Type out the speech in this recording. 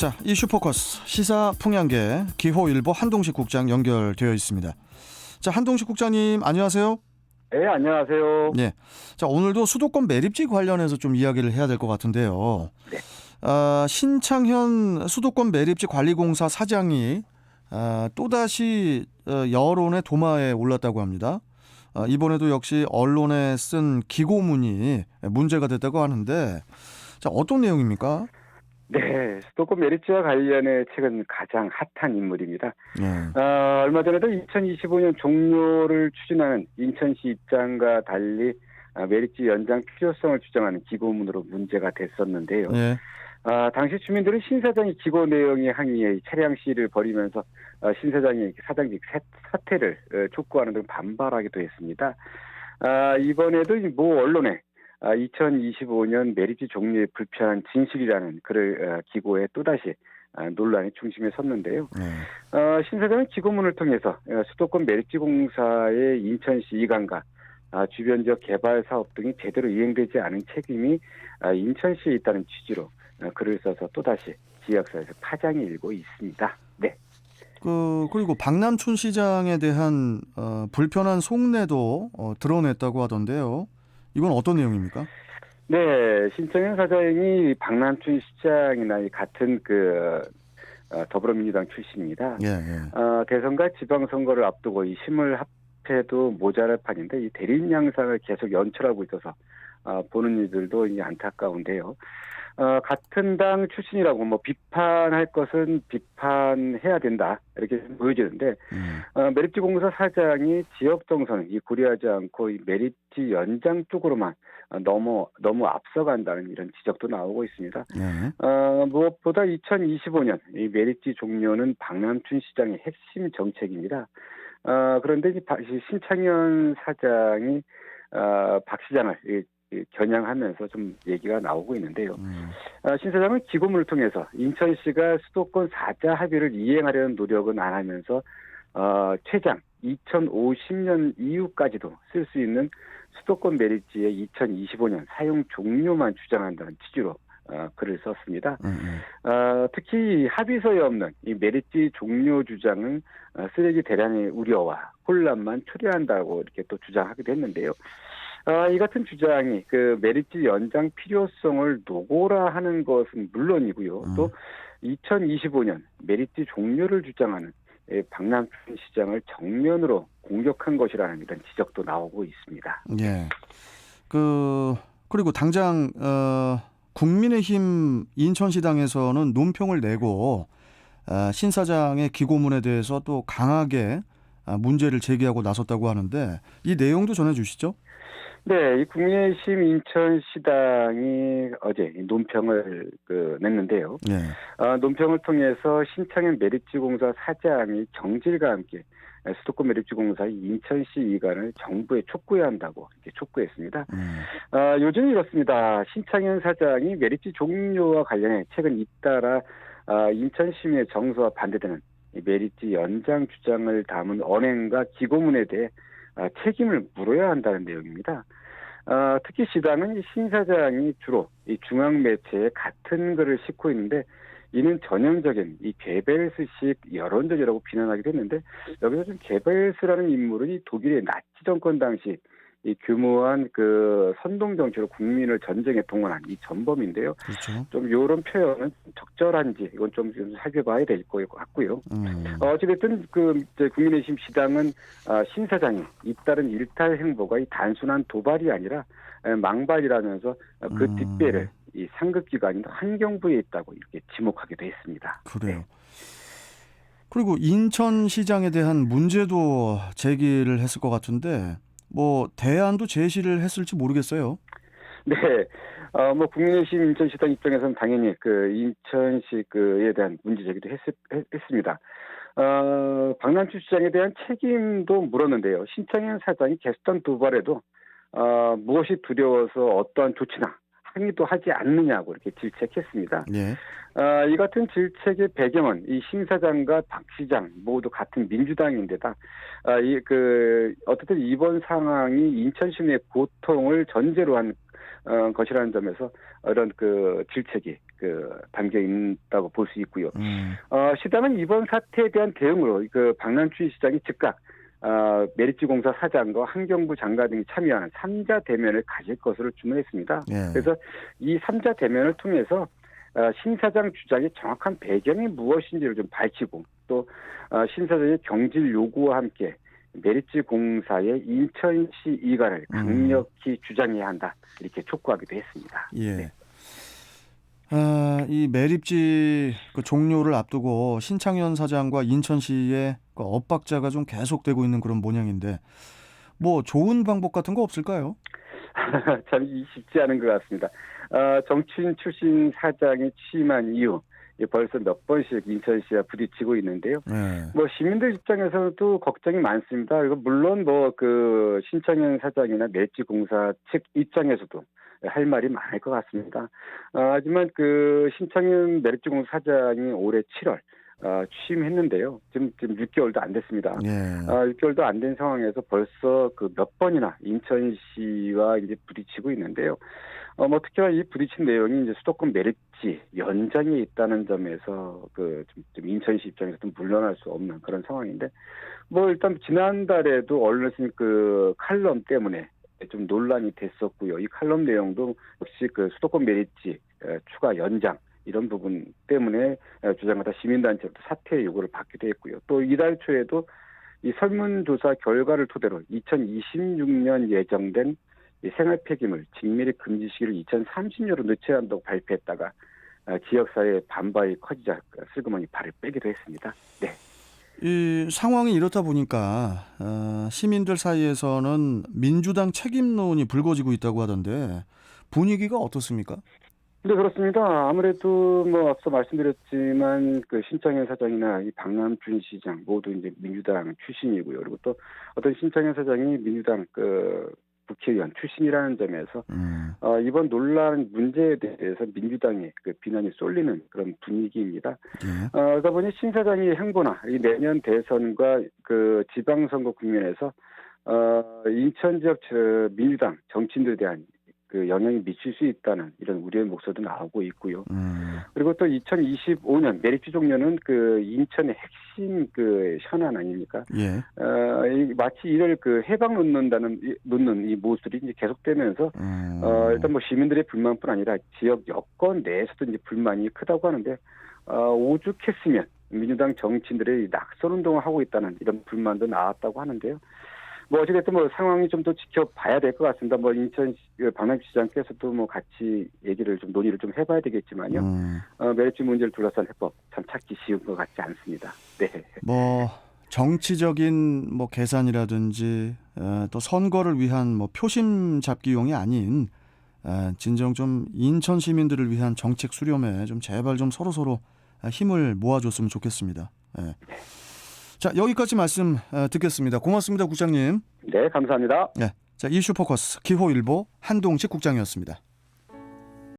자, 이슈 포커스 시사 풍향계 기호일보 한동식 국장 연결되어 있습니다. 자, 한동식 국장님 안녕하세요. 네, 안녕하세요. 예. 자, 오늘도 수도권 매립지 관련해서 좀 이야기를 해야 될 것 같은데요. 아, 신창현 수도권 매립지 관리공사 사장이 아, 또다시 어, 여론의 도마에 올랐다고 합니다. 아, 이번에도 역시 언론에 쓴 기고문이 문제가 됐다고 하는데 자, 어떤 내용입니까? 네, 수도권 메리츠와 관련해 최근 가장 핫한 인물입니다. 예. 어, 얼마 전에도 2025년 종료를 추진하는 인천시 입장과 달리 아, 메리츠 연장 필요성을 주장하는 기고문으로 문제가 됐었는데요. 예. 아, 당시 주민들은 신 사장이 기고 내용에 항의에 차량 시위를 벌이면서 어, 신 사장이 사장직 사- 사퇴를 어, 촉구하는 등 반발하기도 했습니다. 아, 이번에도 이모 언론에 아, 2025년 메리츠 종료의 불편한 진실이라는 글을 어, 기고에 또다시 아, 논란의 중심에 섰는데요. 예. 어, 신 사장은 기고문을 통해서 어, 수도권 메리츠 공사의 인천시 이관과 아, 주변 지역 개발 사업 등이 제대로 이행되지 않은 책임이 아, 인천시에 있다는 취지로 어, 글을 써서 또다시 지역사회에서 파장이 일고 있습니다. 네. 그 그리고 박남춘 시장에 대한 어, 불편한 속내도 어, 드러냈다고 하던데요. 이건 어떤 내용입니까? 네, 신청현 사장이 박남춘 시장이나 이 같은 그 어, 더불어민주당 출신입니다. 예, 예. 어, 대선과 지방선거를 앞두고 이 힘을 합해도 모자랄 판인데 이 대립 양상을 계속 연출하고 있어서 어, 보는 이들도 이제 안타까운데요. 어, 같은 당 출신이라고 뭐 비판할 것은 비판해야 된다 이렇게 보여지는데 음, 어, 메리츠 공사 사장이 지역 정선을 이 고려하지 않고 이 메리츠 연장 쪽으로만 어, 너무 너무 앞서간다는 이런 지적도 나오고 있습니다. 예. 어, 무엇보다 2025년 이 메리츠 종료는 박남춘 시장의 핵심 정책입니다. 어, 그런데 이 신창현 사장이 어, 박 시장을 겨냥하면서 좀 얘기가 나오고 있는데요. 음, 어, 신 사장은 기고문을 통해서 인천시가 수도권 4자 합의를 이행하려는 노력은 안 하면서 어, 최장 2050년 이후까지도 쓸 수 있는 수도권 메리츠의 2025년 사용 종료만 주장한다는 취지로 어, 글을 썼습니다. 음, 음. 어, 특히 합의서에 없는 이 메리츠 종료 주장은 어, 쓰레기 대량의 우려와 혼란만 초래한다고 이렇게 또 주장하기도 했는데요. 아, 이 같은 주장이 그 메리츠 연장 필요성을 노고라 하는 것은 물론이고요. 음. 또 2025년 메리츠 종료를 주장하는 예, 박남춘 시장을 정면으로 공격한 것이라는 이런 지적도 나오고 있습니다. 예. 그 그리고 당장 어, 국민의힘 인천시당에서는 논평을 내고 아, 신 사장의 기고문에 대해서 또 강하게 아, 문제를 제기하고 나섰다고 하는데 이 내용도 전해 주시죠. 네, 이 국민의힘 인천시당이 어제 이 논평을 그 냈는데요. 예. 어, 논평을 통해서 신창현 메리츠공사 사장이 경질과 함께 수도권 메리츠공사의 인천시 이관을 정부에 촉구해야 한다고 이렇게 촉구했습니다. 음, 어, 요즘 이렇습니다. 신창현 사장이 메리츠 종료와 관련해 최근 잇따라 어, 인천시민의 정서와 반대되는 이 메리츠 연장 주장을 담은 언행과 기고문에 대해 어, 책임을 물어야 한다는 내용입니다. 어, 특히 시당은 이신 사장이 주로 이 중앙 매체에 같은 글을 싣고 있는데 이는 전형적인 이 게벨스식 여론전이라고 비난하기도 했는데 여기서 좀 게벨스라는 인물은 이 독일의 나치 정권 당시 이 규모한 그 선동 정치로 국민을 전쟁에 동원한 이 전범인데요. 그렇죠. 좀 이런 표현은 적절한지 이건 좀, 좀 살펴봐야 될 것 같고요. 음, 어, 어찌됐든 그 국민의힘 시당은 아, 신 사장이 잇따른 일탈 행보가 이 단순한 도발이 아니라 에, 망발이라면서 어, 그 음. 뒷배를 이 상급기관인 환경부에 있다고 이렇게 지목하기도 했습니다. 그래요. 그리고 인천시장에 대한 문제도 제기를 했을 것 같은데 뭐 대안도 제시를 했을지 모르겠어요. 네. 어, 뭐, 국민의힘 인천시당 입장에서는 당연히 그 인천시 그에 대한 문제 제기도 했, 습니다 어, 박남춘 시장에 대한 책임도 물었는데요. 신창현 사장이 게스트한 도발에도, 어, 무엇이 두려워서 어떠한 조치나 항의도 하지 않느냐고 이렇게 질책했습니다. 예. 아, 이 같은 질책의 배경은 이신 사장과 박 시장 모두 같은 민주당인데다, 아, 이, 그, 어쨌든 이번 상황이 인천 시민의 고통을 전제로 한, 어, 것이라는 점에서 이런 그 질책이 그 담겨 있다고 볼 수 있고요. 음. 어, 시당은 이번 사태에 대한 대응으로 그 박남춘 시장이 즉각 어, 메리츠 공사 사장과 환경부 장관 등이 참여하는 3자 대면을 가질 것으로 주문했습니다. 예. 그래서 이 3자 대면을 통해서 어, 신 사장 주장의 정확한 배경이 무엇인지를 좀 밝히고 또 어, 신 사장의 경질 요구와 함께 메리츠 공사의 인천시 이관을 음. 강력히 주장해야 한다 이렇게 촉구하기도 했습니다. 예. 네. 아, 이 매립지 그 종료를 앞두고 신창현 사장과 인천시의 그 엇박자가 좀 계속되고 있는 그런 모양인데 뭐 좋은 방법 같은 거 없을까요? 참 이- 쉽지 않은 것 같습니다. 어, 정치인 출신 사장이 취임한 이후 예, 벌써 몇 번씩 인천시와 부딪히고 있는데요. 네. 뭐 시민들 입장에서도 걱정이 많습니다. 그리고 물론 뭐 그 신청현 사장이나 멸치공사 측 입장에서도 할 말이 많을 것 같습니다. 어, 하지만 그 신청현 멸치공사 사장이 올해 7월 어, 취임했는데요. 지금 지금 6개월도 안 됐습니다. 예. 아, 6개월도 안 된 상황에서 벌써 그 몇 번이나 인천시와 이제 부딪히고 있는데요. 어, 뭐 특히나 이 부딪힌 내용이 이제 수도권 메리지 연장에 있다는 점에서 그 좀, 좀 인천시 입장에서 좀 물러날 수 없는 그런 상황인데 뭐 일단 지난달에도 언론신 그 칼럼 때문에 좀 논란이 됐었고요. 이 칼럼 내용도 역시 그 수도권 에, 추가 연장 이런 부분 때문에 에, 주장하다 시민단체로부터 사퇴 요구를 받기도 했고요. 또 이달 초에도 이 설문조사 결과를 토대로 2026년 예정된 이 생활 폐기물 직밀히 금지 시기를 2030년으로 늦춰야 한다고 발표했다가 아, 지역사회의 반발이 커지자 슬그머니 발을 빼기도 했습니다. 네. 이 상황이 이렇다 보니까 어, 시민들 사이에서는 민주당 책임론이 불거지고 있다고 하던데 분위기가 어떻습니까? 네, 그렇습니다. 아무래도 뭐 앞서 말씀드렸지만 그 신창현 사장이나 이 박남준 시장 모두 이제 민주당 출신이고요. 그리고 또 어떤 신창현 사장이 민주당 그 국회의원 출신이라는 점에서 음. 어, 이번 논란 문제에 대해서 민주당의 그 비난이 쏠리는 그런 분위기입니다. 예. 어, 그러다 보니 신 사장의 행보나 이 내년 대선과 그 지방선거 국면에서 어, 인천 지역 저 민주당 정치인들에 대한 그 영향이 미칠 수 있다는 이런 우려의 목소리도 나오고 있고요. 음. 그리고 또 2025년 메리츠 종료는 그 인천의 핵심 그 현안 아닙니까? 예. 어, 이 마치 이를 그 해방 놓는다는 이- 놓는 이 모습이 이제 계속되면서 음. 어, 일단 뭐 시민들의 불만뿐 아니라 지역 여권 내에서도 이제 불만이 크다고 하는데 어, 오죽했으면 민주당 정치인들이 낙선 운동을 하고 있다는 이런 불만도 나왔다고 하는데요. 뭐 어찌됐든 뭐 상황이 좀 더 지켜봐야 될 것 같습니다. 뭐 인천 박남시 시장께서도 뭐 같이 얘기를 좀 논의를 좀 해봐야 되겠지만요. 음. 어, 메리츠 문제를 둘러싼 해법 참 찾기 쉬운 것 같지 않습니다. 네. 뭐 정치적인 뭐 계산이라든지 어, 또 선거를 위한 뭐 표심 잡기용이 아닌 어, 진정 좀 인천 시민들을 위한 정책 수렴에 좀 제발 좀 서로 서로 힘을 모아줬으면 좋겠습니다. 예. 자 여기까지 말씀 어, 듣겠습니다. 고맙습니다, 국장님. 네, 감사합니다. 예. 자 이슈 포커스 기호일보 한동식 국장이었습니다.